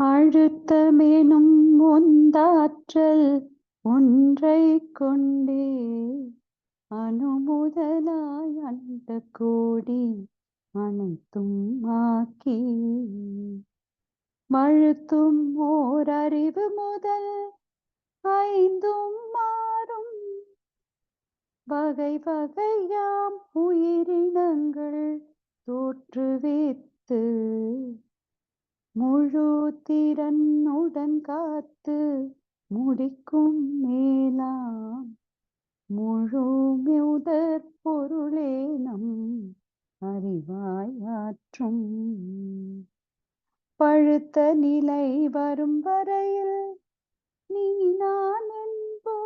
அழுத்தமேனும் ஒந்தாற்றல் ஒன்றை கொண்டே. அணுமுதலாய் அண்டக் கோடி அனைத்தும் ஆக்கி. மழுத்தும் ஓர் அறிவு முதல் ஐந்தும் மாறும் வகை வகையாம் உயிரினங்கள் தோற்றுவித்து முழு திறனுடன் காத்து முடிக்கும் மேலாம். முழு முதற் பொருளே நம் அறிவாயாற்றும் பழுத்த நிலை வரும் வரையில் நீ நான் என்போ.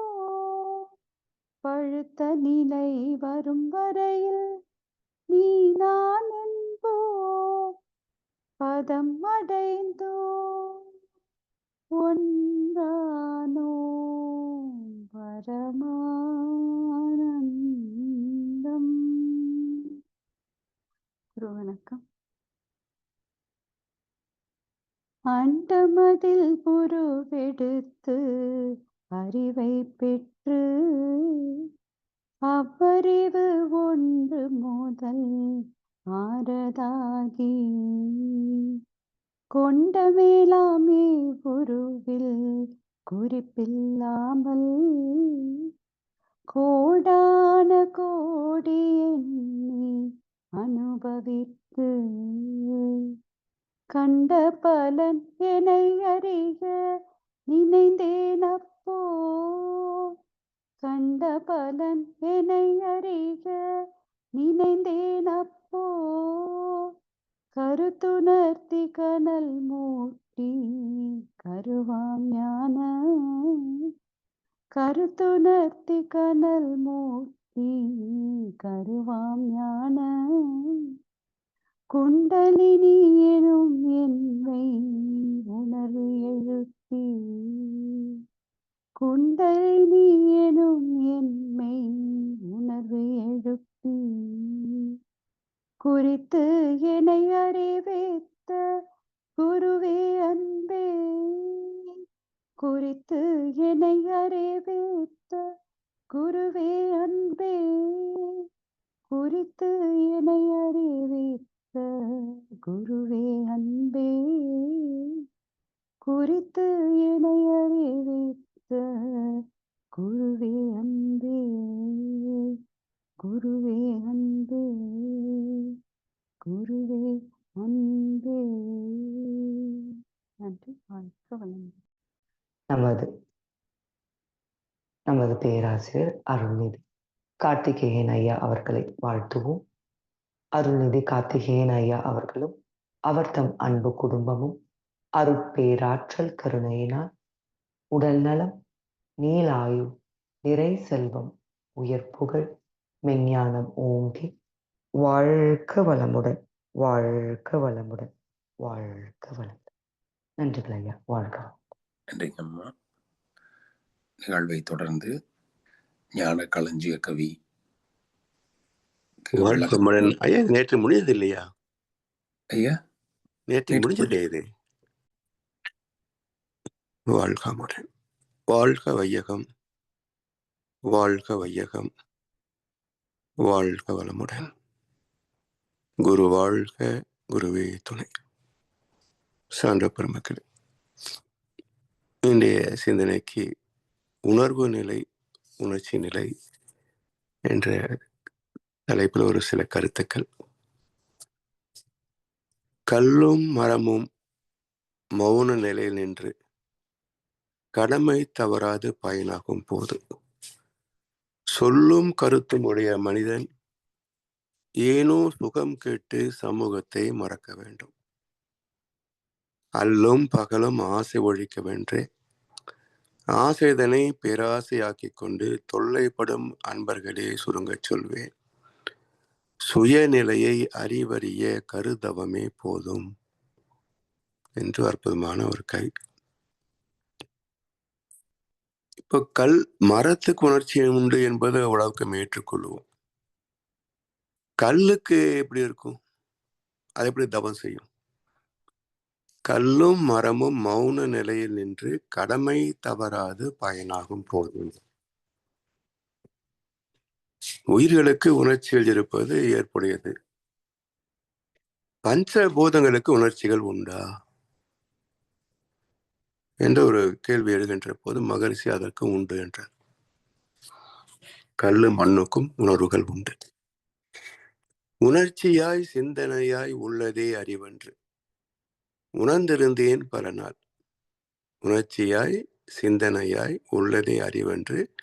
பழுத்த நிலை வரும் வரையில் நீ நான் பதம் அடைந்தோ ஒன்றானோ? பரமானந்தம். குரு வணக்கம் அண்டமதில் புருவெடுத்து அறிவை பெற்று அவ்வறிவு ஒன்று முதல் ஆறதாகி கொண்ட மேலாமே குருவில் குறிப்பில்லாமல் கோடான கோடி எண்ணி அனுபவித்து கண்ட பலன் என்னை அறிய நினைந்தேன் அப்போ. கண்ட பலன் என்னை அறிய நினைந்தேன் அப்போ கருத்துணர்த்தி கனல் மூட்டி கருவாம் ஞான. கருத்துணர்த்தி கனல் மூட்டி கருவாம் ஞான. குண்டலினி எனும் என்பை உணர்வு எழுத்தி. குண்டலினி எனும் என்மை உணர்வு எழுப்பி குறித்து என்னை அறிவித்த குருவே அன்பே. குறித்து என்னை அறிவித்த குருவே அன்பே. குறித்து என்னை அறிவித்த குருவே அன்பே. குறித்து என்னை அறிவித்த குருவே அன்பே. குருவே அன்பே குருவே அன்பே. நன்றி. வாழ்க நமது நமது பேராசிரியர் அருள்நிதி கார்த்திகேயன் ஐயா அவர்களை வாழ்த்துவோம். அருள்நிதி கார்த்திகேயன் ஐயா அவர்களும் அவர் தம் அன்பு குடும்பமும் அருட்பேராற்றல் கருணையினால் உடல் நலம் நீலாயு நிறை செல்வம் உயர் புகழ் மெஞ்ஞானம் ஓங்கி வாழ்க வளமுடன் வாழ்க வளமுடன் வாழ்க வளமுடன். நன்றிகள் ஐயா வாழ்க நன்றிங்கம்மா நிகழ்வை தொடர்ந்து ஞான களஞ்சிய கவி ஐயா நேற்று முடிஞ்சது இல்லையா? ஐயா? நேற்று நேற்று முடிஞ்சது இது. வாழ்காமுடன் வாழ்க வையகம். வாழ்க வையகம். வாழ்க வளமுடன். குரு வாழ்க குருவே துணை. சான்ற பெருமக்கள் இன்றைய சிந்தனைக்கு உணர்வு நிலை உணர்ச்சி நிலை என்ற தலைப்பில் ஒரு சில கருத்துக்கள். கல்லும் மரமும் மௌன நிலையில் நின்று கடமை தவறாது பயனாகும் போது சொல்லும் கருத்தும் உடைய மனிதன் ஏனோ சுகம் கேட்டு சமூகத்தை மறக்க வேண்டும். அல்லும் பகலும் ஆசை ஒழிக்க வென்றே. ஆசைதனை பேராசையாக்கி கொண்டு தொல்லைப்படும் அன்பர்களே சுருங்கச் சொல்வேன். சுயநிலையை அறிவறிய கருதவமே போதும். என்று அற்புதமான ஒரு கை. இப்போ கல் மரத்துக்கு உணர்ச்சி உண்டு என்பது அவ்வளவுக்கு ஏற்றுக்கொள்வோம். கல்லுக்கு எப்படி இருக்கும்? அது எப்படி தவம் செய்யும்? கல்லும் மரமும் மௌன நிலையில் நின்று கடமை தவறாது பயனாகும் போது உயிர்களுக்கு உணர்ச்சிகள் இருப்பது ஏற்புடையது. பஞ்சபூதங்களுக்கு உணர்ச்சிகள் உண்டா? என்ற ஒரு கேள்வி எழுகின்ற போது மகரிஷி அதற்கு உண்டு என்றார். கல்லு மண்ணுக்கும் உணர்வுகள் உண்டு. உணர்ச்சியாய் சிந்தனையாய் உள்ளதே அறிவன்று. உணர்ந்திருந்தேன் பல நாள். உணர்ச்சியாய் சிந்தனையாய் உள்ளதே அறிவன்று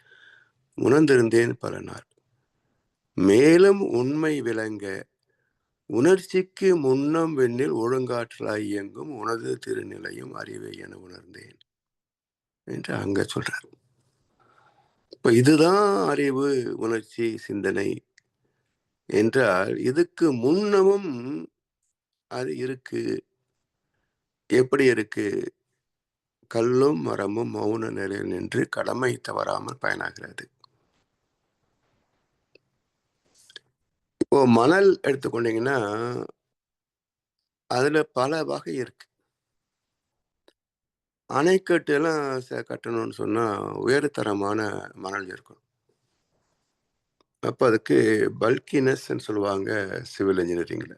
உணர்ந்திருந்தேன் பல நாள். மேலும் உண்மை விளங்க உணர்ச்சிக்கு முன்னம் வெண்ணில் ஒழுங்காற்றலாய் இயங்கும் உனது திருநிலையும் அறிவை என உணர்ந்தேன் என்று அங்க சொல்றார். இப்ப இதுதான் அறிவு உணர்ச்சி சிந்தனை என்றால் இதுக்கு முன்னமும் அது இருக்கு. எப்படி இருக்கு? கல்லும் மரமும் மௌன நிலையில் நின்று கடமை தவறாமல் பயனாகிறது. இப்போ மணல் எடுத்துக்கொண்டீங்கன்னா அதுல பல வகை இருக்கு. அணைக்கட்டு எல்லாம் ச- கட்டணும்னு சொன்னா உயர்தரமான மணல் இருக்கும் அப்போ அதுக்கு பல்கினஸ்ன்னு சொல்லுவாங்க சிவில் இன்ஜினியரிங்ல.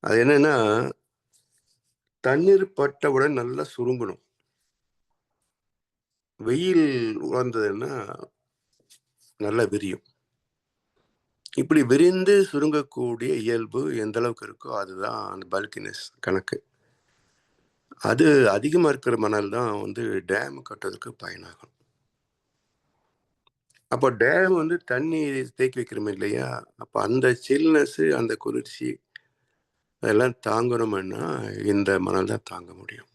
அது என்னன்னா தண்ணீர் பட்டவுடன் நல்லா சுருங்கணும். வெயில் உறந்ததுன்னா நல்லா விரியும். இப்படி விரிந்து சுருங்கக்கூடிய இயல்பு எந்த அளவுக்கு இருக்கோ அதுதான் அந்த பல்கினஸ் கணக்கு. அது அதிகமாக இருக்கிற மணல் தான் வந்து டேம் கட்டுறதுக்கு பயனாகும். அப்போ டேம் வந்து தண்ணி தேக்கி வைக்கிறோம் இல்லையா? அப்போ அந்த சில்னஸ் அந்த குளிர்ச்சி அதெல்லாம் தாங்கணும்னா இந்த மணல் தான் தாங்க முடியும்.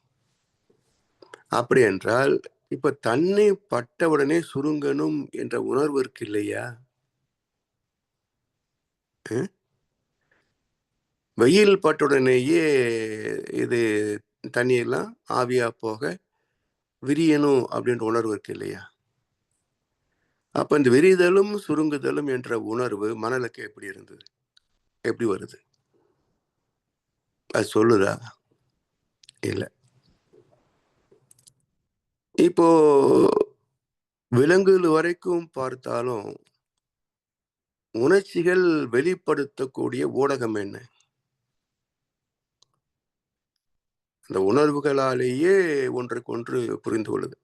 அப்படி என்றால் இப்போ தண்ணி பட்ட உடனே சுருங்கணும் என்ற உணர்வு இருக்கு இல்லையா? வெயில் பட்டுடனேயே இது தண்ணியெல்லாம் ஆவியாக போக விரியணும் அப்படின்ற உணர்வு இருக்கு இல்லையா? அப்போ இந்த விரிதலும் சுருங்குதலும் என்ற உணர்வு மணலுக்கு எப்படி இருந்தது? எப்படி வருது? அது சொல்லுதா? இல்லை. இப்போ விலங்குகள் வரைக்கும் பார்த்தாலும் உணர்ச்சிகள் வெளிப்படுத்தக்கூடிய ஊடகம் என்ன? அந்த உணர்வுகளாலேயே ஒன்றுக்கொன்று புரிந்து கொள்ளுது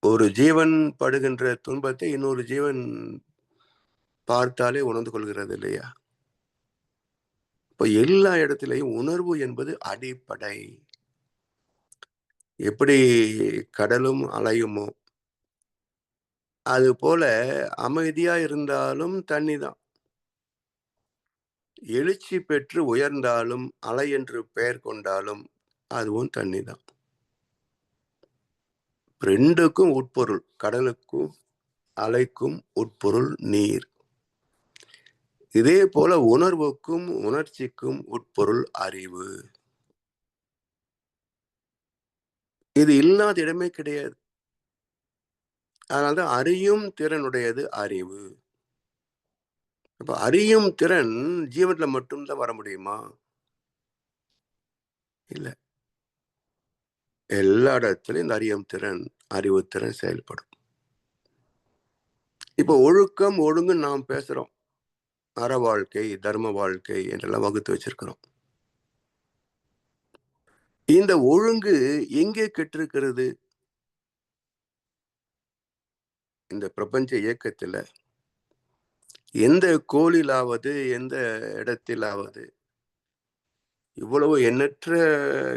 ஒரு ஜீவன் படுகின்ற துன்பத்தை இன்னொரு ஜீவன் பார்த்தாலே உணர்ந்து கொள்கிறது இல்லையா? இப்போ எல்லா இடத்திலையும் உணர்வு என்பது அடிப்படை. எப்படி கடலும் அலையுமோ அது போல அமைதியா இருந்தாலும் தண்ணி தான் எழுச்சி பெற்று உயர்ந்தாலும் அலை என்று பெயர் கொண்டாலும் அதுவும் தண்ணி தான் ரெண்டுக்கும் உட்பொருள் கடலுக்கும் அலைக்கும் உட்பொருள் நீர். இதே போல உணர்வுக்கும் உணர்ச்சிக்கும் உட்பொருள் அறிவு. இது இல்லாத இடமே கிடையாது. அதனால்தான் அறியும் திறனுடையது அறிவு. இப்போ அறியும் திறன் ஜீவனில் மட்டும்தான் வர முடியுமா? இல்லை. எல்லா இடத்துலையும் இந்த அறியும் திறன் அறிவு திறன் செயல்படும். இப்போ ஒழுக்கம் ஒழுங்கு நாம் பேசுகிறோம் அற வாழ்க்கை தர்ம வாழ்க்கை என்றெல்லாம் வகுத்து வச்சிருக்கிறோம். இந்த ஒழுங்கு எங்கே கெட்டிருக்கிறது? இந்த பிரபஞ்ச இயக்கத்துல எந்த கோளிலாவது எந்த இடத்திலாவது இவ்வளவு எண்ணற்ற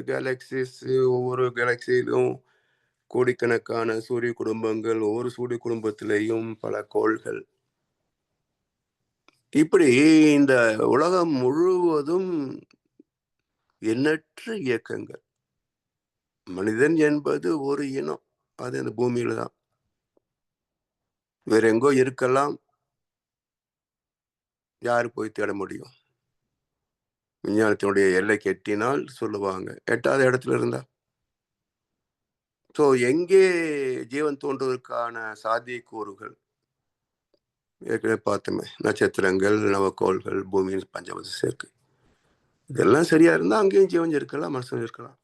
கேலக்சிஸ் ஒவ்வொரு கேலக்சியிலும் கோடிக்கணக்கான சூரிய குடும்பங்கள் ஒவ்வொரு சூரிய குடும்பத்திலேயும் பல கோள்கள். இப்படி இந்த உலகம் முழுவதும் எண்ணற்ற இயக்கங்கள். மனிதன் என்பது ஒரு இனம். அது இந்த பூமியில தான். வேற எங்கோ இருக்கலாம். யாரு போய் தேட முடியும்? விஞ்ஞானத்தினுடைய எல்லை கெட்டினால் சொல்லுவாங்க. எட்டாவது இடத்துல இருந்தா? ஸோ எங்கே ஜீவன் தோன்றுவதற்கான சாத்தியக்கூறுகள்? ஏற்கனவே பார்த்தோமே. நட்சத்திரங்கள் நவக்கோள்கள் பூமியின் பஞ்சபத சேர்க்கை. இதெல்லாம் சரியா இருந்தா அங்கேயும் ஜீவன் இருக்கலாம் மனசும் இருக்கலாம்.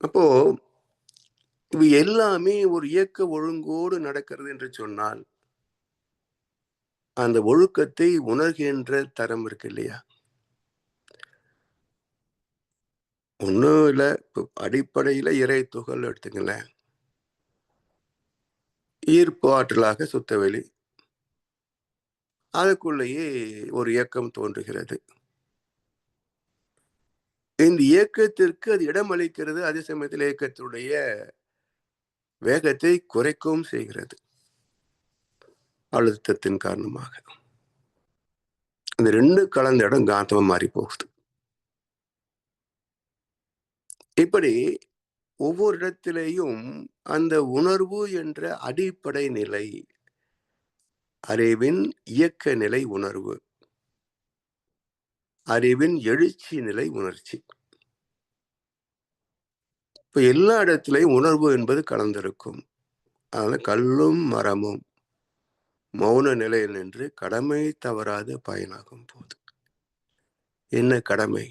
அப்போ இவை எல்லாமே ஒரு இயக்க ஒழுங்கோடு நடக்கிறது என்று சொன்னால் அந்த ஒழுக்கத்தை உணர்கின்ற தரம் இருக்கு இல்லையா? ஒன்றும் இல்லை இப்போ அடிப்படையில் இறை துகள் எடுத்துங்களேன் ஈர்ப்பு ஆற்றலாக சுத்தவெளி. அதுக்குள்ளேயே ஒரு இயக்கம் தோன்றுகிறது. இந்த இயக்கத்திற்கு அது இடமளிக்கிறது அதே சமயத்தில் இயக்கத்துடைய வேகத்தை குறைக்கவும் செய்கிறது. அழுத்தத்தின் காரணமாக. அந்த ரெண்டு கலந்த இடம் காந்தமா மாறி போகுது. இப்படி ஒவ்வொரு இடத்திலேயும் அந்த உணர்வு என்ற அடிப்படை நிலை அறிவின் இயக்க நிலை உணர்வு அறிவின் எழுச்சி நிலை உணர்ச்சி. இப்போ எல்லா இடத்துலையும் உணர்வு என்பது கலந்திருக்கும். அதனால் கல்லும் மரமும் மௌன நிலையில் நின்று கடமை தவறாத பயனாகும் போது. என்ன கடமை?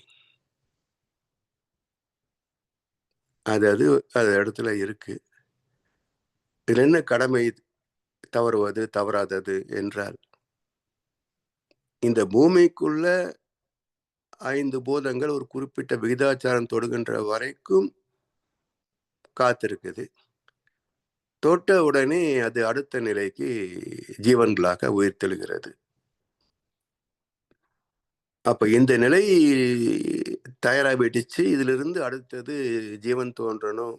அது அது அது இடத்துல இருக்கு. இதில் என்ன கடமை தவறுவது தவறாதது என்றால் இந்த பூமிக்குள்ள ஐந்து போதங்கள் ஒரு குறிப்பிட்ட விகிதாச்சாரம் தொடுகின்ற வரைக்கும் காத்திருக்குது. தொட்ட உடனே அது அடுத்த நிலைக்கு ஜீவன்களாக உயிர்த்தெழுகிறது அப்ப இந்த நிலை தயாராகிடுச்சு இதிலிருந்து அடுத்தது ஜீவன் தோன்றணும்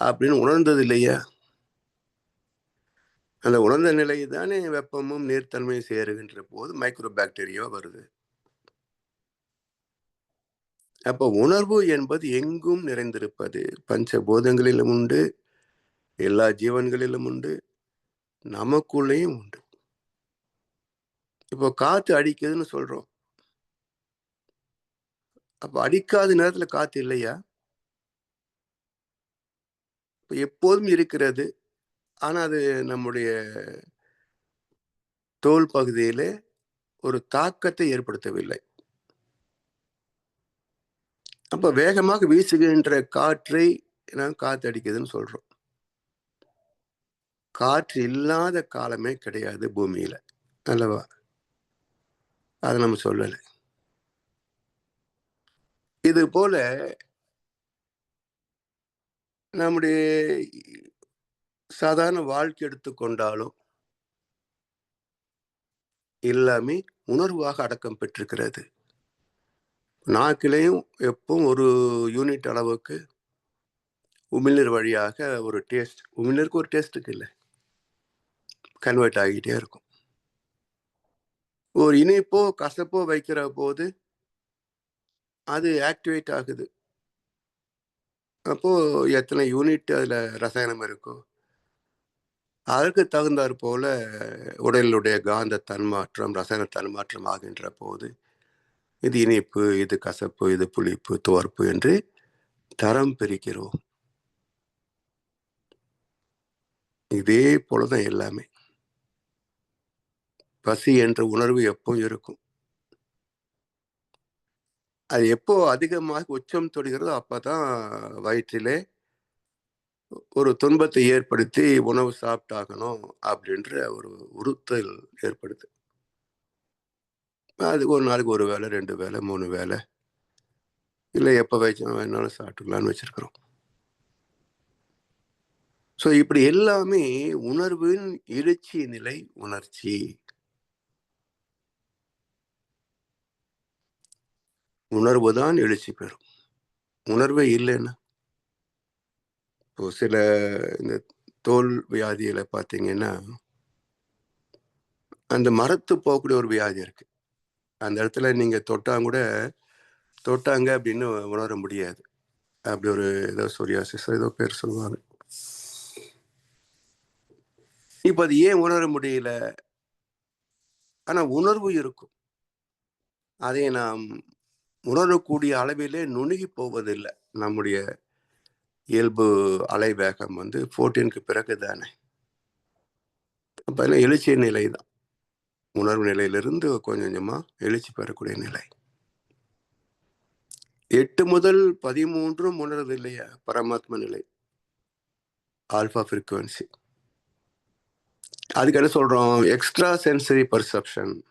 அப்படின்னு உணர்ந்தது இல்லையா அந்த உணர்ந்த நிலை தானே வெப்பமும் நீர்த்தன்மையும் சேருகின்ற போது மைக்ரோ பாக்டீரியா வருது. அப்ப உணர்வு என்பது எங்கும் நிறைந்திருப்பது. பஞ்சபூதங்களிலும் உண்டு எல்லா ஜீவன்களிலும் உண்டு நமக்குள்ளேயும் உண்டு. இப்போ காத்து அடிக்குதுன்னு சொல்றோம். அப்ப அடிக்காத நேரத்துல காத்து இல்லையா? இப்போ எப்போதும் இருக்கிறது. ஆனா அது நம்முடைய தோல் பகுதியிலே ஒரு தாக்கத்தை ஏற்படுத்தவில்லை. அப்ப வேகமாக வீசுகின்ற காற்றை நாம் காத்தடிக்குதுன்னு சொல்கிறோம் சொல்றோம். காற்று இல்லாத காலமே கிடையாது பூமியில. அல்லவா? அதை நம்ம சொல்லலை. இது போல நம்முடைய சாதாரண வாழ்க்கை எடுத்துக்கொண்டாலும் எல்லாமே உணர்வாக அடக்கம் பெற்றிருக்கிறது. நாக்கிலையும் எப்பவும் ஒரு யூனிட் அளவுக்கு உமிழ்நீர் வழியாக ஒரு டேஸ்ட் உமிழ்நீருக்கு ஒரு டேஸ்ட்டுக்கு இல்லை. கன்வெர்ட் ஆகிட்டே இருக்கும். ஒரு இனிப்போ கசப்போ வைக்கிற போது அது ஆக்டிவேட் ஆகுது. அப்போது எத்தனை யூனிட் அதில் ரசாயனம் இருக்கோ அதற்கு தகுந்தாற் போல உடலுடைய காந்த தன்மாற்றம் ரசாயன தன்மாற்றம் ஆகின்ற போது இது இனிப்பு இது கசப்பு இது புளிப்பு துவர்ப்பு என்று தரம் பிரிக்கிறோம். இதே போலதான் எல்லாமே. பசி என்ற உணர்வு எப்போ இருக்கும்? அது எப்போ அதிகமாக உச்சம் தொடுகிறதோ அப்பதான் வயிற்றிலே ஒரு துன்பத்தை ஏற்படுத்தி உணவு சாப்பிட்டாகணும் அப்படின்ற ஒரு உறுத்தல் ஏற்படுது. அது ஒரு நாளைக்கு ஒரு வேலை ரெண்டு வேலை மூணு வேலை இல்லை எப்போ வச்சு வேணாலும் சாப்பிட்டுக்கலாம்னு வச்சுருக்குறோம். ஸோ இப்படி எல்லாமே உணர்வின் எழுச்சி நிலை உணர்ச்சி. உணர்வு தான் எழுச்சி பெறும். உணர்வே இல்லைன்னா. இப்போ சில இந்த தோல் வியாதியில் பார்த்தீங்கன்னா அந்த மரத்து போகக்கூடிய ஒரு வியாதி இருக்கு. அந்த இடத்துல நீங்கள் தொட்டாங்க கூட தொட்டாங்க அப்படின்னு உணர முடியாது. அப்படி ஒரு ஏதோ சொரியாசிஸ் ஏதோ பேர் சொல்லுவாங்க. இப்போ அது ஏன் உணர முடியல? ஆனால் உணர்வு இருக்கும். அதை நாம் உணரக்கூடிய அளவிலே நுணுகி போவதில்லை. நம்முடைய இயல்பு அலைவேகம் வந்து ஃபோர்டீனுக்கு பிறகு தானே அப்போ எழுச்சி நிலை தான் உணர்வு நிலையிலிருந்து கொஞ்சம் கொஞ்சமாக எழுச்சி பெறக்கூடிய நிலை. எட்டு முதல் பதிமூன்றும் உணர்றது இல்லையா? பரமாத்ம நிலை. ஆல்ஃபா ஃப்ரீக்குவன்சி அதுக்கு என்ன சொல்கிறோம் எக்ஸ்ட்ரா சென்சரி பர்செப்ஷன்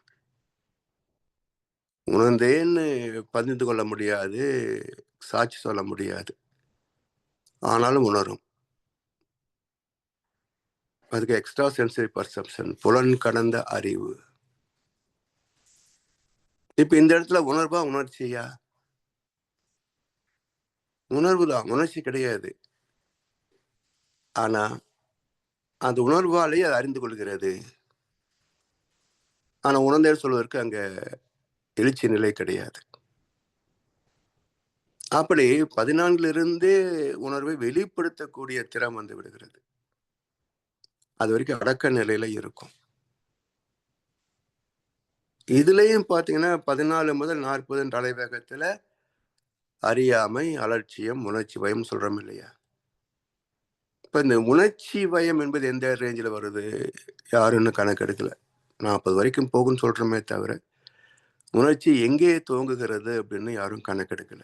உணர்ந்தேன்னு பதிந்து கொள்ள முடியாது சாட்சி சொல்ல முடியாது. ஆனாலும் உணரும். அதுக்கு எக்ஸ்ட்ரா சென்சரி பர்செப்ஷன் புலன் கடந்த அறிவு. இப்ப இந்த இடத்துல உணர்வா உணர்ச்சியா? உணர்வு தான். உணர்ச்சி கிடையாது. ஆனா அந்த உணர்வாலேயே அது அறிந்து கொள்கிறது. ஆனா உணர்ந்தேன்னு சொல்வதற்கு அங்க எழுச்சி நிலை கிடையாது. அப்படி பதினான்கிலிருந்தே உணர்வை வெளிப்படுத்தக்கூடிய திறம் வந்து விடுகிறது. அது வரைக்கும் அடக்க நிலையில இருக்கும். இதுலேயும் பார்த்தீங்கன்னா பதினாலு முதல் நாற்பது அலைவேகத்தில் அறியாமை அலட்சியம் உணர்ச்சி பயம் சொல்கிறோம் இல்லையா? இப்போ இந்த உணர்ச்சி பயம் என்பது எந்த ரேஞ்சில் வருது? யாருன்னு கணக்கெடுக்கல நாற்பது வரைக்கும் போகும்னு சொல்கிறோமே தவிர உணர்ச்சி எங்கே துவங்குகிறது அப்படின்னு யாரும் கணக்கெடுக்கல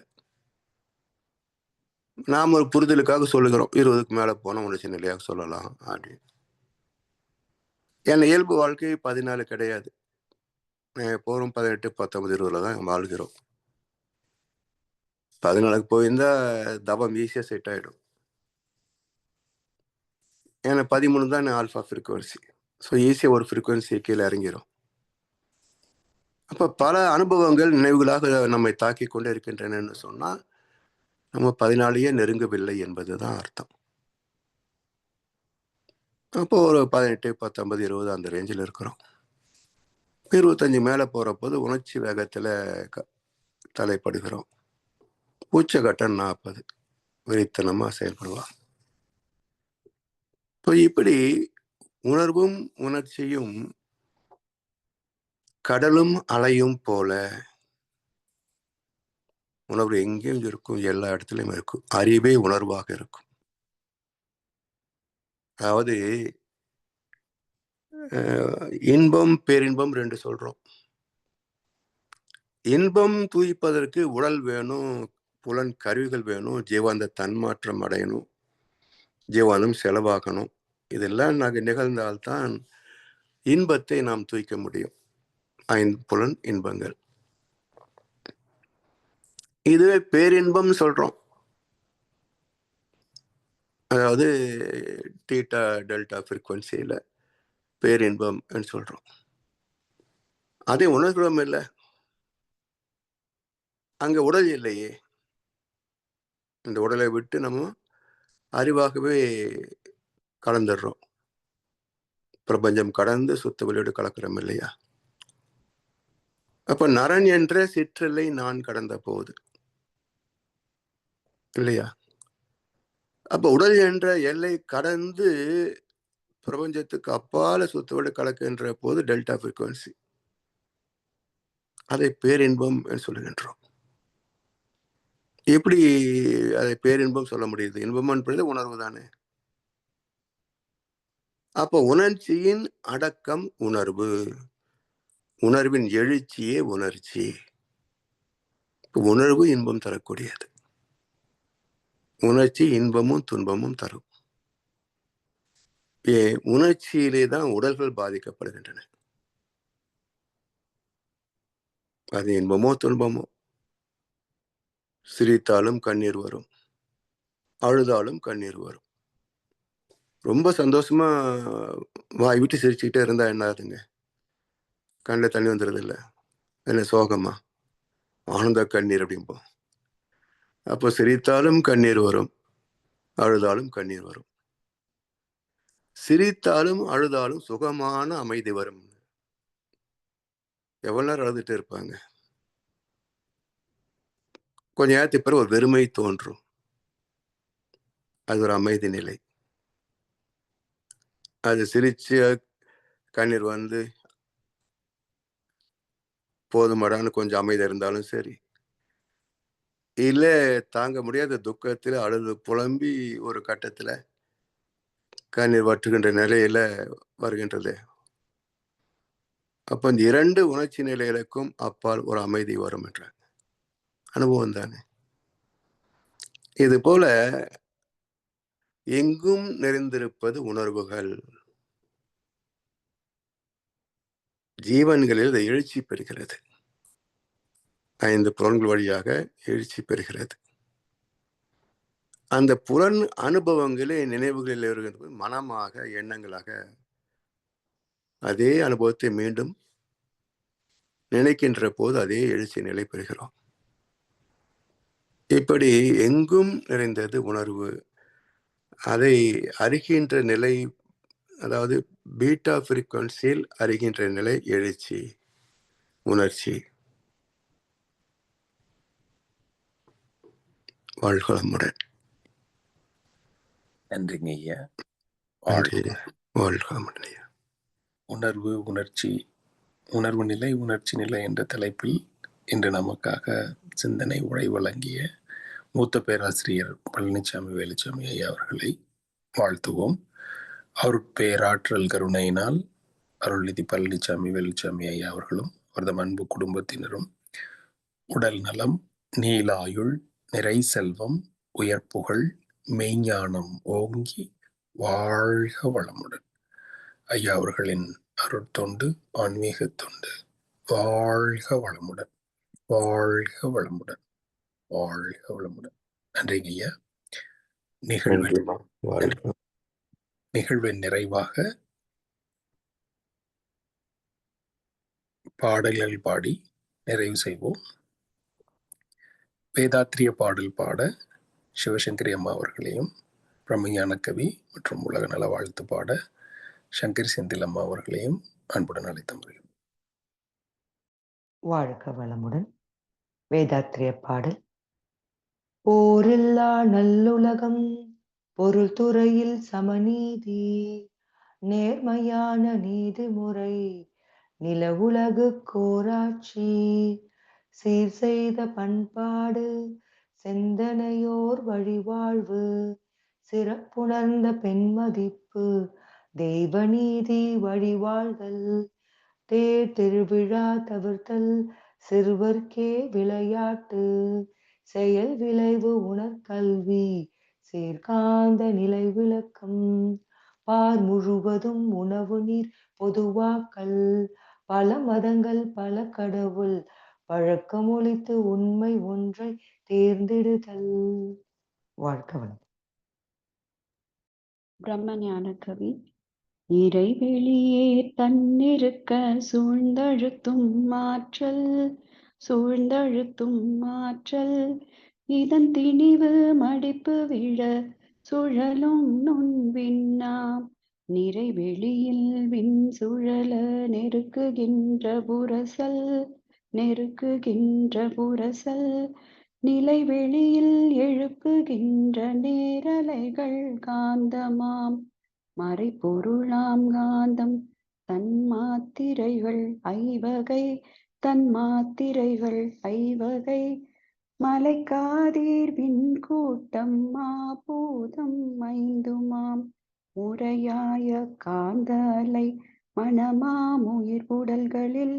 நாம் ஒரு புரிதலுக்காக சொல்லுகிறோம். இருபதுக்கு மேலே போனால் உணர்ச்சி நிலையாக சொல்லலாம் அப்படின்னு. என் இயல்பு வாழ்க்கை பதினாலு கிடையாது. போகிறோம் பதினெட்டு பத்தொன்பது இருபதுல தான் வாழ்கிறோம் பதினாலுக்கு போயிருந்தா தபம் ஈஸியாக செட் ஆகிடும் ஏன்னா பதிமூணு தான் ஆல்ஃபா ஃப்ரீக்குவன்சி ஸோ ஈஸியாக ஒரு ஃப்ரீக்குவன்சி கீழே இறங்கிடும் அப்போ பல அனுபவங்கள் நினைவுகளாக நம்மை தாக்கி கொண்டே இருக்கின்றனன்னு சொன்னால் நம்ம பதினாலையே நெருங்கவில்லை என்பது தான் அர்த்தம். அப்போ ஒரு பதினெட்டு பத்தொன்பது இருபது அந்த ரேஞ்சில் இருக்கிறோம். இருபத்தஞ்சு மேலே போகிறப்போது உணர்ச்சி வேகத்தில் க தலைப்படுகிறோம். பூச்சகட்டம் நாற்பது வெறித்தனமாக செயல்படுவான் இப்போ இப்படி உணர்வும் உணர்ச்சியும் கடலும் அலையும் போல உணர்வு எங்கேயும் இருக்கும் எல்லா இடத்துலையும் இருக்கும். அறிவே உணர்வாக இருக்கும். அதாவது இன்பம் பேரின்பம் ரெண்டு சொல்றோம். இன்பம் தூய்ப்பதற்கு உடல் வேணும் புலன் கருவிகள் வேணும் ஜீவாந்த தன்மாற்றம் அடையணும் ஜீவானம் செலவாகணும். இதெல்லாம் நாங்கள் நிகழ்ந்தால்தான் இன்பத்தை நாம் தூய்க்க முடியும். ஐந்து புலன் இன்பங்கள். இதுவே பேரின்பம் சொல்றோம். அதாவது டீட்டா டெல்டா ஃப்ரீக்குவன்சியில் பேர் பேரின்பம் சொல்றோம். அதை உணர்கிறோம் இல்லை. அங்கே உடல் இல்லையே. இந்த உடலை விட்டு நம்ம அறிவாகவே கலந்துடுறோம். பிரபஞ்சம் கடந்து சுத்த வெளியோடு கலக்கிறோம் இல்லையா? அப்ப நரன் என்ற சிற்றலை நான் கடந்த போது. இல்லையா? அப்ப உடல் என்ற எல்லை கடந்து பிரபஞ்சத்துக்கு அப்பால சுத்தோடு கலக்கின்ற போது டெல்டா ஃப்ரீக்குவன்சி அதை பேரின்பம் என்று சொல்லுகின்றோம். எப்படி அதை பேரின்பம் சொல்ல முடியுது? இன்பம் என்பது உணர்வு தானே. அப்போ உணர்ச்சியின் அடக்கம் உணர்வு. உணர்வின் எழுச்சியே உணர்ச்சி. உணர்வு இன்பம் தரக்கூடியது. உணர்ச்சி இன்பமும் துன்பமும் தரும். உணர்ச்சியிலே தான் உடல்கள் பாதிக்கப்படுகின்றன. அது இன்பமோ துன்பமோ? சிரித்தாலும் கண்ணீர் வரும். அழுதாலும் கண்ணீர் வரும். ரொம்ப சந்தோஷமா வாய் விட்டு சிரிச்சுக்கிட்டே இருந்தா என்ன ஆகுதுங்க கண்ணில் தண்ணி வந்துடுறது இல்லை என்ன சோகமா? ஆனந்த கண்ணீர் அப்படிம்போம் அப்போ சிரித்தாலும் கண்ணீர் வரும். அழுதாலும் கண்ணீர் வரும். சிரித்தாலும் அழுதாலும் சுகமான அமைதி வரும். எவ்வளோ நேரம் அழுதுட்டு இருப்பாங்க. கொஞ்ச நேரத்துக்கு பிறகு ஒரு வெறுமை தோன்றும். அது ஒரு அமைதி நிலை. அது சிரிச்சு கண்ணீர் வந்து போதுமடான்னு கொஞ்சம் அமைதி இருந்தாலும் சரி. இல்லை தாங்க முடியாத துக்கத்தில் அழுது புலம்பி ஒரு கட்டத்தில் கண்ணீர் வற்றுகின்ற நிலையில வருகின்றது. அப்ப இந்த இரண்டு உணர்ச்சி நிலைகளுக்கும் அப்பால் ஒரு அமைதி வரும் என்ற அனுபவம் தானே. இது போல எங்கும் நிறைந்திருப்பது உணர்வுகள். ஜீவன்களில் எழுச்சி பெறுகிறது. ஐந்து புலன்கள் வழியாக எழுச்சி பெறுகிறது. அந்த புலன் அனுபவங்களே நினைவுகளில் இருக்கிறது மனமாக எண்ணங்களாக அதே அனுபவத்தை மீண்டும் நினைக்கின்ற போது அதே எழுச்சி நிலை பெறுகிறோம். இப்படி எங்கும் நிறைந்தது உணர்வு. அதை அறிகின்ற நிலை அதாவது பீட்டா ஃப்ரீக்வன்சியில் அறிகின்ற நிலை எழுச்சி உணர்ச்சி. வாழ்களமுடன் நன்றிங்க ஐயா வாழ்க. உணர்வு உணர்ச்சி உணர்வு நிலை உணர்ச்சி நிலை என்ற தலைப்பில் இன்று நமக்காக சிந்தனை உரை வழங்கிய மூத்த பேராசிரியர் பழனிசாமி வேலுச்சாமி ஐயா அவர்களை வாழ்த்துவோம். அருட்பேராற்றல் கருணையினால் அருள்நிதி பழனிசாமி வேலுச்சாமி ஐயா அவர்களும் அவரது அன்பு குடும்பத்தினரும் உடல் நலம் நீலாயுள் நிறை செல்வம் உயர்ப்புகழ் மெய்ஞானம் ஓங்கி வாழ்க வளமுடன். ஐயா அவர்களின் அருட்தொண்டு ஆன்மீக தொண்டு வாழ்க வளமுடன். வாழ்க வளமுடன். வாழ்க வளமுடன். நன்றிங்க ஐயா. நிகழ்வு நன்றிம்மா. வாழ்க. நிகழ்வின் நிறைவாக பாடல்கள் பாடி நிறைவு செய்வோம். வேதாத்திரிய பாடல் பாட சிவசங்கரி அம்மா அவர்களையும் பிரம்மஞான கவி மற்றும் உலக நல வாழ்த்து பாட சங்கரி செந்தில் அம்மா அவர்களையும் அன்புடன் அழைத்த முறையும் வாழ்க வளமுடன். வேதாத்திரிய பாடல். போரில்லா நல்லுலகம் பொருள் துறையில் சமநீதி நேர்மையான நீதிமுறை நில உலகு கோராட்சி சீர் செய்த பண்பாடு சிந்தனையோர் வழிவாழ்வு சிறப்புணர்ந்த பெண்மதிப்பு தெய்வநீதி வழிவாழ்தல் தேர் திருவிழா தவிர்த்தல் சிறுவர்க்கே விளையாட்டு செயல் விளைவு உணர்கல்வி சீர்காந்த நிலை விளக்கம் பார் முழுவதும் உணவு நீர் பொதுவாக்கல் பல மதங்கள் பல கடவுள் பழக்கமொழித்து உண்மை ஒன்றை தேர்ந்தெடுதல் வாழ்க வளம் பிரம்மஞான கவி இறைவெளியே தன்னிருக்க சூழ்ந்தழுத்தும் மாற்றல் சூழ்ந்தழுத்தும் மாற்றல். இதன் திணிவு மடிப்பு விழ சுழலும் நுண்விண்ணாம் நிறைவெளியில் விண் சுழல நெருக்குகின்ற புரசல் நெருக்குகின்ற புரசல் நிலைவெளியில் எழுப்புகின்ற நேரலைகள் காந்தமாம். மறைபொருளாம் காந்தம் தன் மாத்திரைகள் ஐவகை தன் மாத்திரைகள் ஐவகை. மலைக்காதீர் விண்கூட்டம் மாபூதம் ஐந்துமாம். முறையாய காந்த அலை உடல்களில்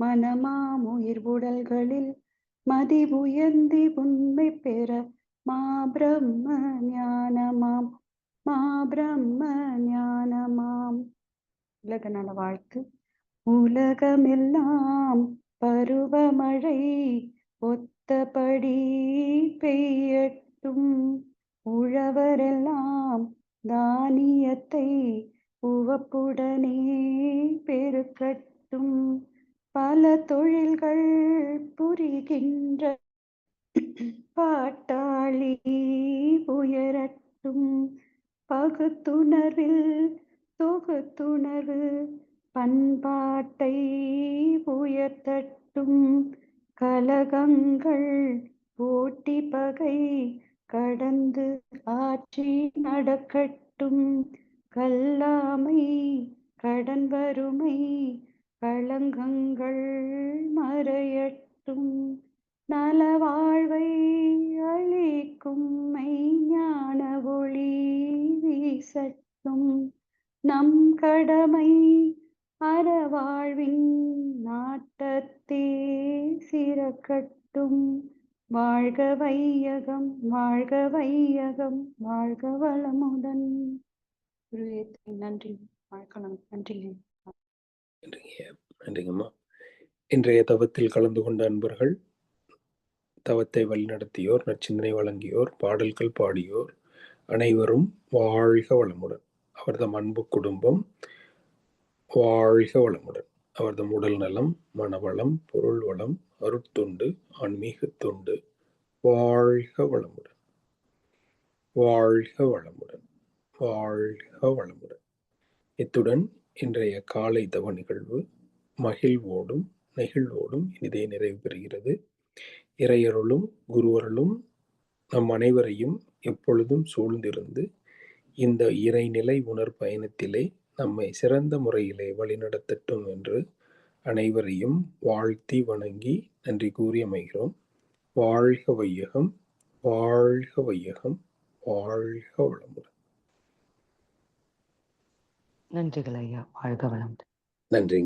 உடல்களில் மனமாமுயிர் உடல்களில் மதி உயர்ந்தி உண்மை பெற மா பிரம்ம ஞானமாம் மா பிரம்ம ஞானமாம். உலக நல வாழ்த்து. உலகமெல்லாம் பருவமழை ஒத்தபடி பெய்யட்டும். உழவரெல்லாம் தானியத்தை உவப்புடனே பெருக்கட்டும். பல தொழில்கள் புரிகின்ற பாட்டாளி உயரட்டும். பகுத்துணர்வில் தொகுத்துணர்வு பண்பாட்டை உயர்த்தட்டும். கலகங்கள் போட்டி பகை கடந்து ஆட்சி நடக்கட்டும். கல்லாமை கடன் வறுமை களங்கங்கள் மறையட்டும். நலவாழ்வை அளிக்கும் மெய்ஞான ஒளி வீசட்டும். நம் கடமை அறவாழ்வின் நாட்டத்தே சிறக்கட்டும். வாழ்க வையகம் வாழ்க வையகம் வாழ்க வளமுடன். குருவே நன்றி. வணக்கம் நன்றி. நன்றிங்க நன்றிங்கம்மா இன்றைய தவத்தில் கலந்து கொண்ட அன்பர்கள் தவத்தை வழிநடத்தியோர் நற்சிந்தனை வழங்கியோர் பாடல்கள் பாடியோர் அனைவரும் வாழ்க வளமுடன். அவர்தம் அன்பு குடும்பம் வாழ்க வளமுடன். அவர்தம் உடல் நலம் மனவளம் பொருள் வளம் அருட்தொண்டு ஆன்மீக தொண்டு வாழ்க வளமுடன். வாழ்க வளமுடன். வாழ்க வளமுடன். இத்துடன் இன்றைய காலை தவ நிகழ்வு மகிழ்வோடும் நெகிழ்வோடும் இனிதே நிறைவு பெறுகிறது. இறையருளும் குருவருளும் நம் அனைவரையும் எப்பொழுதும் சூழ்ந்திருந்து இந்த இறைநிலை உணர் பயணத்திலே நம்மை சிறந்த முறையிலே வழிநடத்தட்டும் என்று அனைவரையும் வாழ்த்தி வணங்கி நன்றி கூறி அமைகிறோம். வாழ்க வையகம் வாழ்க வையகம் வாழ்க வளமுடன். நன்றிகள் ஐயா. வாழ்க வளம் நன்றி.